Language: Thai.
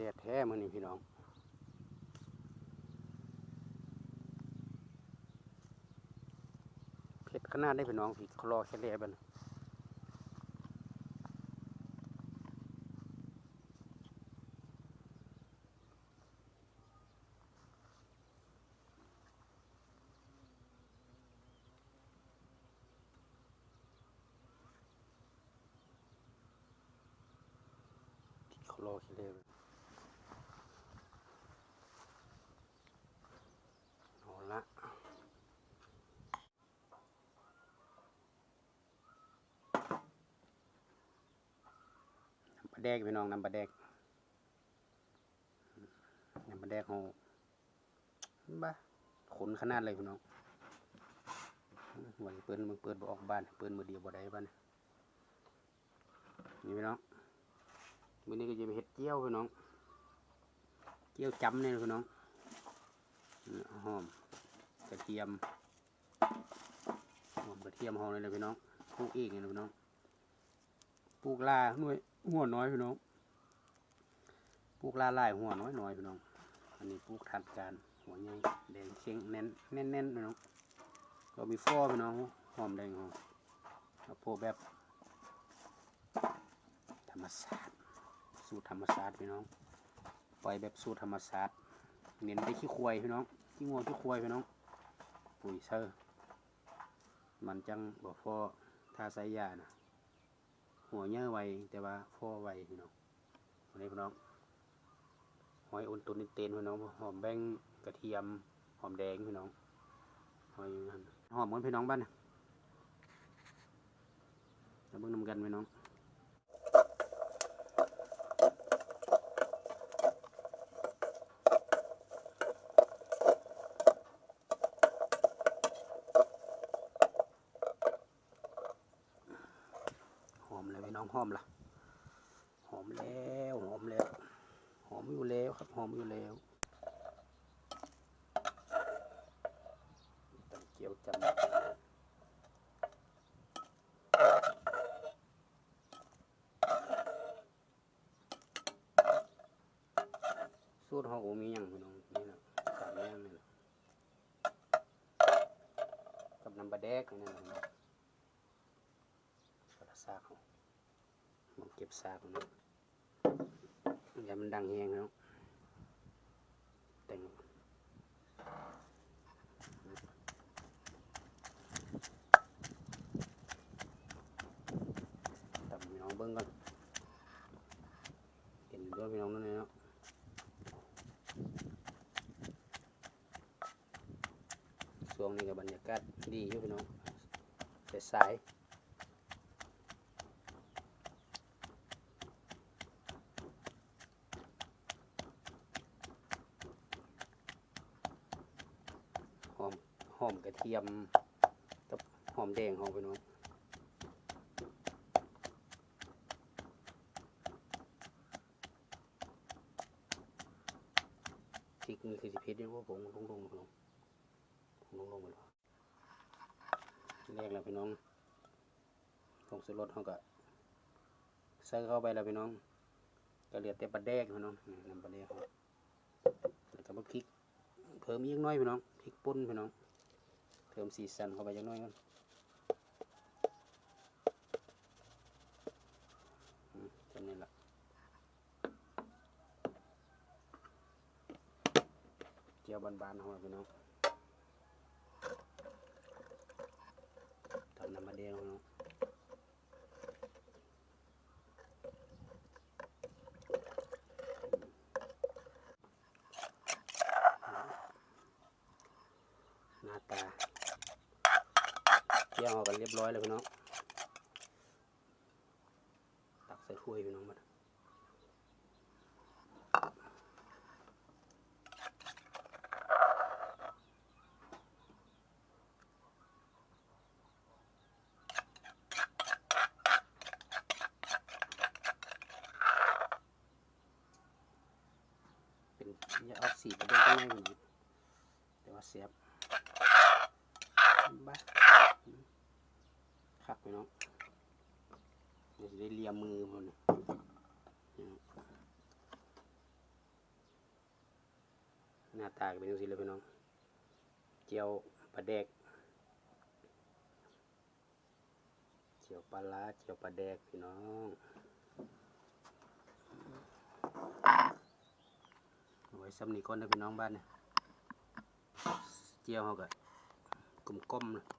แดดแท้มือนี่พี่น้องเผ็ดขนาดได้พี่น้องพี่คลอแค่แลบันคลอแค่แลบัดเอาละ น้ำป ลาแดกพี่น้องน้ำปลาแดกน้ำปลาแดกเขาบ้าขนขนาดเลยพี่น้องวันเปิ้นมือเปิดบ่ออกบ้านเปิ้นมือเดียวบ่ได้บ้านนี่พี่น้องมื้อนี้ก็จะไปเฮ็ดเจียวพี่น้องเจียวจำเนี่ยพี่น้องหอมกระเทียมหอมกระเทียมหอมเลยนะพี่น้องปลูกเองเลยนะพี่น้องปลูกลาหน่วย หัวน้อยพี่น้องปลูกลาลายหัวน้อยน้อยพี่น้อง อันนี้ปลูกทัดการหัวใหญ่แดงเชงแน่นแน่นแน่นพี่น้อง ก็มีฟอพี่น้องหอมแดงหอมแล้วโพแบบธรรมศาสตร์สูตรธรรมศาสตร์พี่น้อง ปล่อยแบบสูตรธรรมศาสตร์เน้นไปขี้ควายพี่น้องขี้งัวขี้ควายพี่น้อง ปุ๋ยเซอร์มันจังบ่ฟอทาใส่ยานะ หัวเยอไวแต่ว่าพ่อไวพี่น้องวันนี้พี่น้องหอยอุ่นตุนเต้นพี่น้องหอมแบงกระเทียมหอมแดงพี่น้องหอยหอมเหมือนพี่น้องบ้านนะแล้วเบิ่งนำกันพี่น้องหอมเลยพี่น้อง หอมละหอมแล้วหอมแล้ว หอมอยู่แล้วครับ หอมอยู่แล้วตำเกียวจำสูตรเขาก็มีอย่างพี่น้องนี่แหละสามอย่างนี่แหละกับน้ำปลาแดกนี่นะพี่ เขาเก็บซากมันะอย่ามันดังแหงเนาะแต่งตำพี่น้องเบิ้งก่อนเห็นด้วยพี่น้องนั่นเลยเนาะช่วงนี้ก็บรรยากาศดีอยู่พี่น้องสายๆ หอมกระเทียมกับหอมแดงหอมพี่น้องพริกนี่คือสิเผ็ดอยู่ว่าผมลงลงๆพี่น้องลงลงมาแล้วแรกแล้วพี่น้องผงสุรสเขาก็ใส่เข้าไปแล้วพี่น้องก็เหลือแต่ปลาแดกพี่น้องน้ำปลาแดกแล้วก็มาพริกเพิ่มอีกน้อยพี่น้องพริกป่นพี่น้อง พิ่มสีสันเข้าไปจักหน้อยกันอืมจำนี่ละเจียวบานๆเขาล่ะพี่น้องทำน้ำมันเดียวเนาะหน้าตา เกี่ยวกันเรียบร้อยเลยพี่น้อง ตักใส่ถ้วยพี่น้องมาเป็นยาเอาสีไปด้วยก็ไม่เหมือนแต่ว่าเสียบบ้าคัก พี่น้องเดี๋ยวจะได้เลียมือมันะหน้าตาเป็นจังซี่เลยพี่น้อง เจียวปลาแดก เจียวปลาร้าเจียวปลาแดกพี่น้องไว้ซ้ำนี้ก่อนนะพี่น้องบ้านเนี่ยเจียวเขาก็กลมๆนะ